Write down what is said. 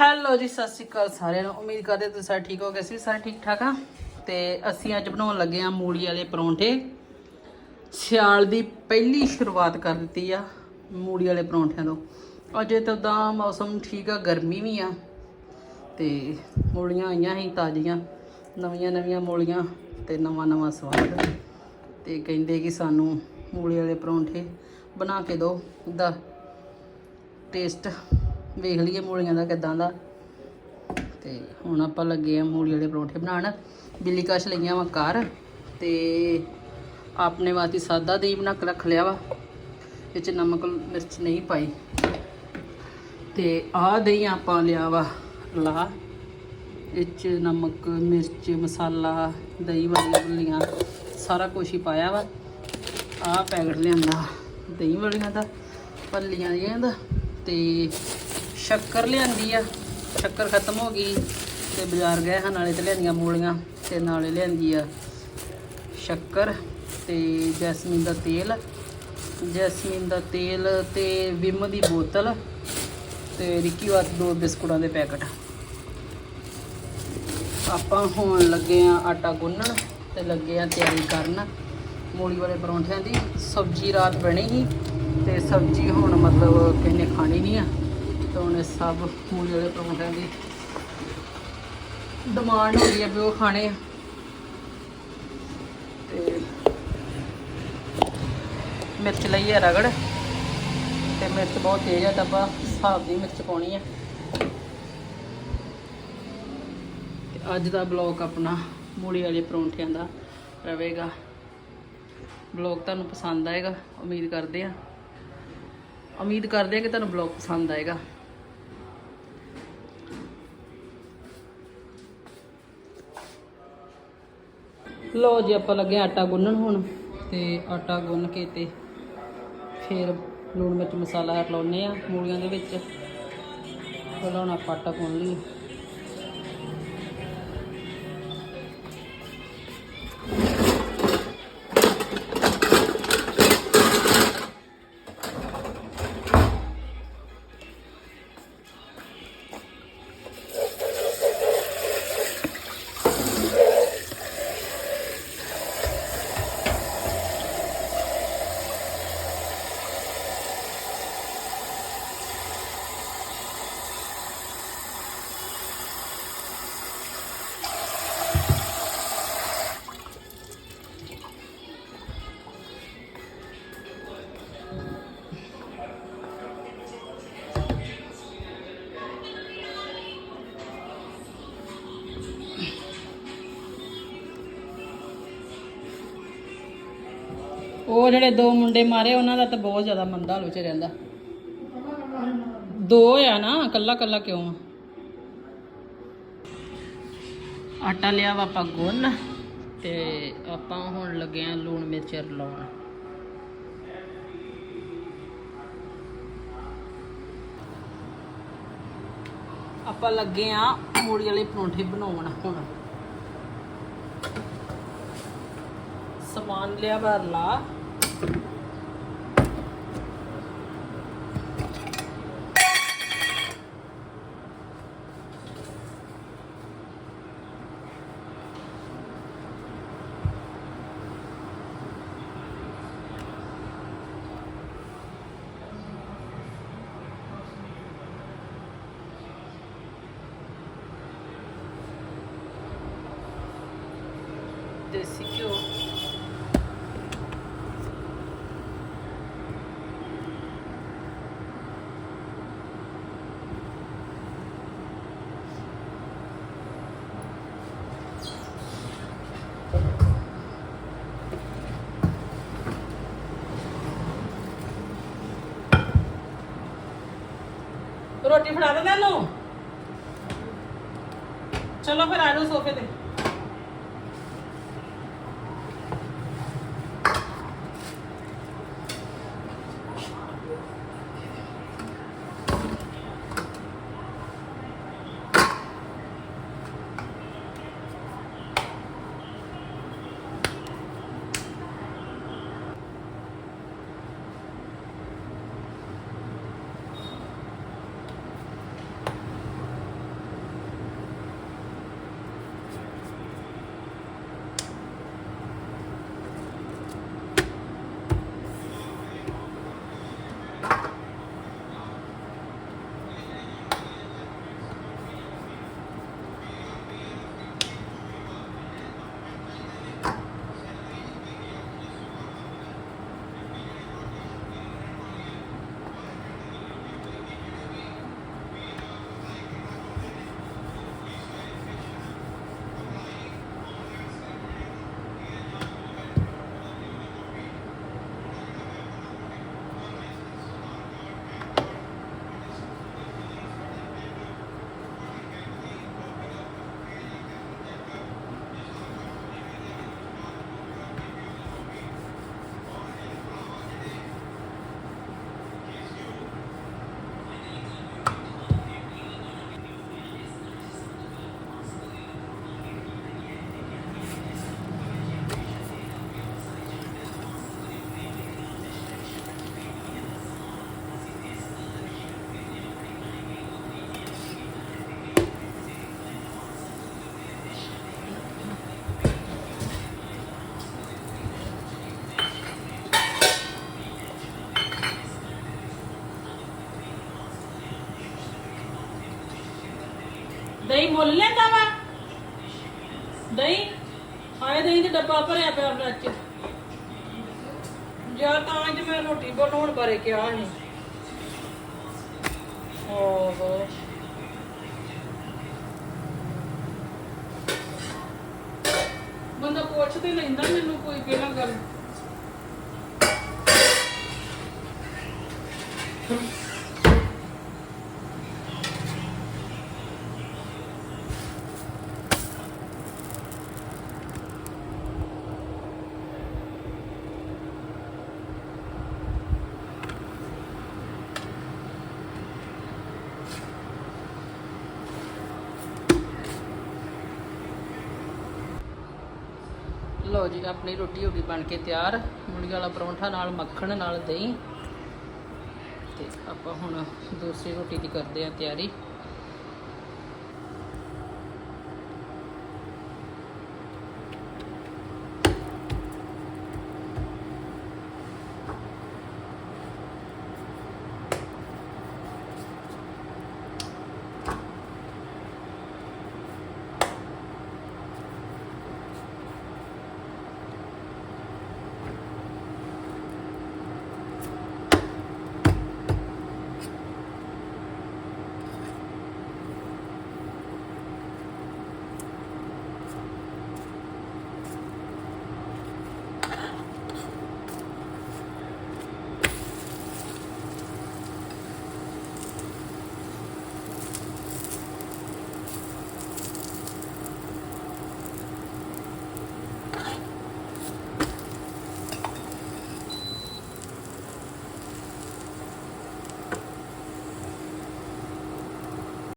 Hello ਜੀ, ਸਤਿ ਸ਼੍ਰੀ ਅਕਾਲ ਸਾਰਿਆਂ ਨੂੰ। ਉਮੀਦ ਕਰਦੇ ਤੁਸੀਂ ਸਾਰੇ ਠੀਕ ਹੋਗੇ ਅਸੀਂ ਵੀ ਸਾਰੇ ਠੀਕ ਠਾਕ ਆ। ਤੇ ਅਸੀਂ ਅੱਜ ਬਣਾਉਣ ਲੱਗੇ ਆ ਮੂਲੀ ਵਾਲੇ ਪਰੌਂਠੇ। ਸਿਆਲ ਦੀ ਪਹਿਲੀ ਸ਼ੁਰੂਆਤ ਕਰ ਦਿੱਤੀ ਆ ਮੂਲੀ ਵਾਲੇ ਪਰੌਂਠਿਆਂ ਤੋਂ। ਅਜੇ ਤਾਂ ਉਦਾਂ ਮੌਸਮ ਠੀਕ ਆ, ਗਰਮੀ ਵੀ ਆ। ਤੇ ਮੂਲੀਆਂ ਆਈਆਂ ਸੀ ਤਾਜ਼ੀਆਂ। ਨਵੀਆਂ ਨਵੀਆਂ ਮੂਲੀਆਂ ਤੇ ਨਵਾਂ ਨਵਾਂ ਸਵਾਦ। ਤੇ ਕਹਿੰਦੇ ਕਿ ਸਾਨੂੰ ਮੂਲੀ ਵਾਲੇ ਪਰੌਂਠੇ ਬਣਾ ਕੇ ਦਿਓ। ਦਾ ਟੇਸਟ ਵੇਖ ਲਈਏ ਮੂਲੀਆਂ ਦਾ ਕਿਦਾਂ ਦਾ। ਤੇ ਹੁਣ ਆਪਾਂ ਲੱਗੇ ਆ ਮੂਲੀ ਵਾਲੇ ਪਰੌਂਠੇ ਬਣਾਉਣ। ਬਿੱਲੀ ਕਸ਼ ਲਈਆਂ ਵਾ ਘਰ ਤੇ ਆਪਣੇ ਵਾਸਤੇ ਸਾਦਾ ਦਹੀਂ ਬਣਾ ਕੇ ਰੱਖ ਲਿਆ ਵਾ। ਇਹ ਚ ਨਮਕ, ਮਿਰਚ ਨਹੀਂ ਪਾਈ। ਤੇ ਆਹ ਦਹੀਂ ਆਪਾਂ ਲਿਆ ਵਾ ਲਾ। ਇਹ ਚ ਨਮਕ, ਮਿਰਚ, ਮਸਾਲਾ, ਦਹੀਂ ਵਾਲੀਆਂ ਭੁੱਲੀਆਂ ਸਾਰਾ ਕੁਝ ਹੀ ਪਾਇਆ ਵਾ। ਆਹ ਪੈਕਟ ਲਿਆਂਦਾ ਦਹੀਂ ਵਾਲੀਆਂ ਦਾ, ਭੱਲੀਆਂ ਦੀਆਂ ਦਾ ਤੇ ਸ਼ੱਕਰ ਲਿਆਂਦੀ ਆ। ਸ਼ੱਕਰ ਖਤਮ ਹੋ ਗਈ ਤੇ ਬਾਜ਼ਾਰ ਗਏ ਹਾਂ, ਨਾਲੇ ਤੇ ਲਿਆਂਦੀਆਂ ਮੂਲੀਆਂ ਤੇ ਨਾਲੇ ਲਿਆਂਦੀ ਆ ਸ਼ੱਕਰ ਤੇ ਜੈਸਮੀਨ ਦਾ ਤੇਲ। ਜੈਸਮੀਨ ਦਾ ਤੇਲ ਤੇ ਵਿਮ ਦੀ ਬੋਤਲ ਤੇ ਰਿੱਕੀ ਵਾਸਤੇ ਦੋ ਬਿਸਕੁਟਾਂ ਦੇ ਪੈਕਟ। ਆਪਾਂ ਹੁਣ ਲੱਗੇ ਆ ਆਟਾ ਗੁੰਨਣ ਤੇ ਲੱਗੇ ਆ ਤਿਆਰੀ ਕਰਨ। ਮੂਲੀ ਵਾਲੇ ਪਰੌਂਠਿਆਂ ਦੀ ਸਬਜ਼ੀ ਰਾਤ ਬਣੀ ਸੀ ਤੇ ਸਬਜ਼ੀ ਹੁਣ ਮਤਲਬ ਕਿਹਨੇ ਖਾਣੀ ਨਹੀਂ ਆ। ਤਾਂ ਸਭ ਮੂਲੀ ਵਾਲੇ ਪਰੌਂਠਿਆਂ ਦੀ ਡਿਮਾਂਡ ਹੋ ਗਈ ਆ ਵੀ ਉਹ ਖਾਣੇ ਆ। ਤੇ ਮਿਰਚ ਲਈ ਹੈ ਰਗੜ ਤੇ ਮਿਰਚ ਬਹੁਤ ਤੇਜ਼ ਹੈ ਤਾਂ ਹਿਸਾਬ ਦੀ ਮਿਰਚ ਪਾਉਣੀ ਹੈ। ਤੇ ਅੱਜ ਦਾ ਬਲੌਗ ਆਪਣਾ ਮੂਲੀ ਵਾਲੇ ਪਰੌਂਠਿਆਂ ਦਾ ਰਹੇਗਾ ਬਲੌਗ ਤੁਹਾਨੂੰ ਪਸੰਦ ਆਏਗਾ, ਉਮੀਦ ਕਰਦੇ ਆ ਉਮੀਦ ਕਰਦੇ ਆ ਕਿ ਤੁਹਾਨੂੰ ਬਲੌਗ ਪਸੰਦ ਆਏਗਾ। ਲੋ ਜੀ, ਆਪਾਂ ਲੱਗੇ ਆਟਾ ਗੁੰਨਣ ਹੁਣ ਤੇ ਆਟਾ ਗੁੰਨ ਕੇ ਤੇ ਫਿਰ ਲੂਣ ਮਿਰਚ ਮਸਾਲਾ ਰਲਾਉਨੇ ਆ ਮੂਲੀਆਂ ਦੇ ਵਿੱਚ। ਪਹਿਲਾਂ ਹੁਣ ਆਪਾਂ ਆਟਾ ਗੁੰਨ ਲਈਏ। ਉਹ ਜਿਹੜੇ ਦੋ ਮੁੰਡੇ ਮਾਰੇ, ਉਹਨਾਂ ਦਾ ਤਾਂ ਬਹੁਤ ਜ਼ਿਆਦਾ ਮੰਦਾ ਹਾਲ ਵਿੱਚ ਰਹਿੰਦਾ। ਦੋ ਆ ਨਾ ਕੱਲਾ ਕੱਲਾ ਕਿਉਂ ਆ? ਆਟਾ ਲਿਆ ਵਾ ਆਪਾਂ ਗੁੰਨ ਤੇ ਆਪਾਂ ਹੁਣ ਲੱਗੇ ਆ ਲੂਣ ਮਿਰਚ ਰਲਾਉਣ। ਆਪਾਂ ਲੱਗੇ ਆ ਮੂਲੀ ਵਾਲੇ ਪਰੌਂਠੇ ਬਣਾਉਣ ਹੁਣ। ਸਮਾਨ ਲਿਆ ਵਾ ਲਾ desse ਰੋਟੀ ਫੜਾ ਦੇ ਤੈਨੂੰ। ਚਲੋ ਫਿਰ ਆ ਜਾਓ ਸੋਫੇ ਤੇ। ਦਹੀਂ ਮੁੱਲ ਲੈਂਦਾ ਵਾ? ਦਹੀਂ? ਹਾਏ, ਦਹੀਂ ਦੇ ਡੱਬਾ ਭਰਿਆ ਪਿਆ ਫਰਿੱਜ ਚ। ਯਾਰ ਤਾਂ ਅੱਜ ਮੈਂ ਰੋਟੀ ਬਣਾਉਣ ਬਾਰੇ ਕਿਹਾ ਨਹੀਂ ਓਹੋ ਬੰਦਾ ਪੁੱਛ ਤੇ ਲੈਂਦਾ ਮੈਨੂੰ ਕੋਈ ਪਹਿਲਾਂ ਗੱਲ। ਲਓ ਜੀ, ਆਪਣੀ ਰੋਟੀ ਹੋ ਗਈ ਬਣ ਕੇ ਤਿਆਰ। ਮੁਰਗੀ ਵਾਲਾ ਪਰੌਂਠਾ ਨਾਲ, ਮੱਖਣ ਨਾਲ ਦਹੀਂ। ਤੇ ਆਪਾਂ ਹੁਣ ਦੂਸਰੀ ਰੋਟੀ ਦੀ ਕਰਦੇ ਆ ਤਿਆਰੀ।